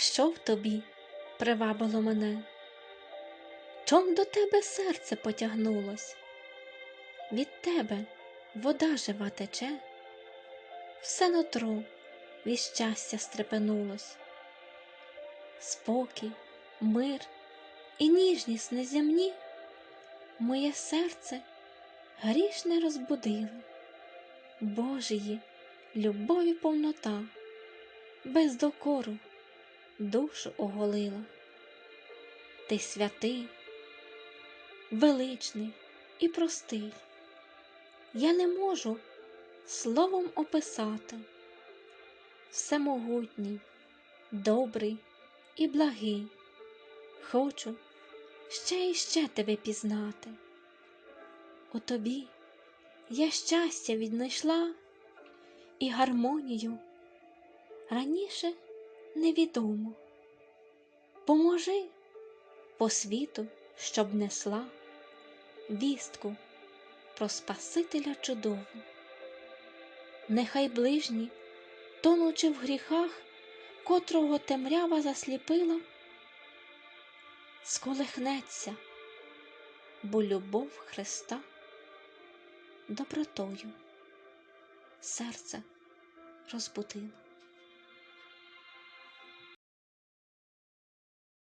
що в тобі привабило мене? Чом до тебе серце потягнулось? Від тебе вода жива тече, все нутро від щастя стрепенулось. Спокій, мир і ніжність неземні моє серце грішне розбудили. Божої любові повнота, без докору душу оголила. Ти святий, величний і простий. Я не можу словом описати всемогутній, добрий і благий. Хочу ще і ще тебе пізнати. У тобі я щастя віднайшла і гармонію раніше невідомо. Поможи по світу, щоб несла вістку про Спасителя чудову. Нехай ближні, тонучи в гріхах, котрого темрява засліпила, сколихнеться, бо любов Христа добротою серце розбудила.